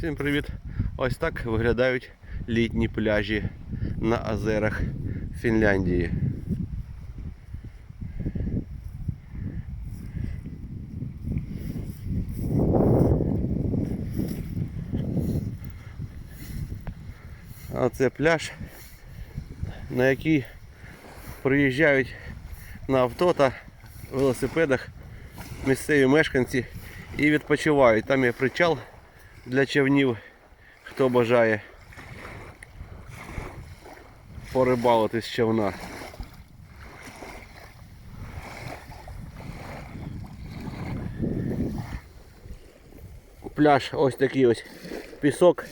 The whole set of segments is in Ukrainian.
Всім привіт! Ось так виглядають літні пляжі на озерах Фінляндії. А це пляж, на який приїжджають на авто та велосипедах місцеві мешканці і відпочивають. Там є причал для човнів, хто бажає порибалити з човна. Пляж ось такий ось пісок.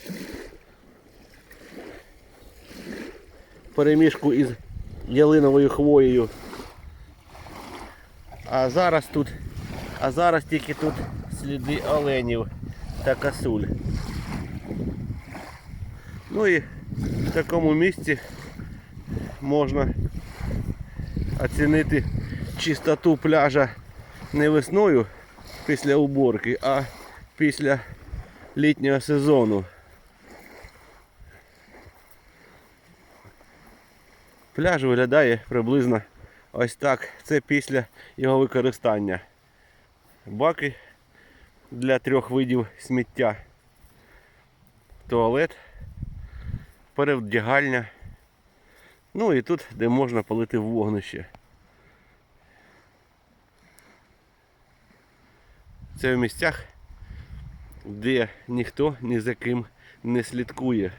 Перемішку із ялиновою хвоєю. А зараз тут, а зараз тільки тут сліди оленів та косуль. Ну і в такому місці можна оцінити чистоту пляжа не весною після уборки, а після літнього сезону. Пляж виглядає приблизно ось так. Це після його використання. Баки для трьох видів сміття. Туалет, перевдягальня. Ну і тут, де можна палити вогнище. Це в місцях, де ніхто ні за ким не слідкує.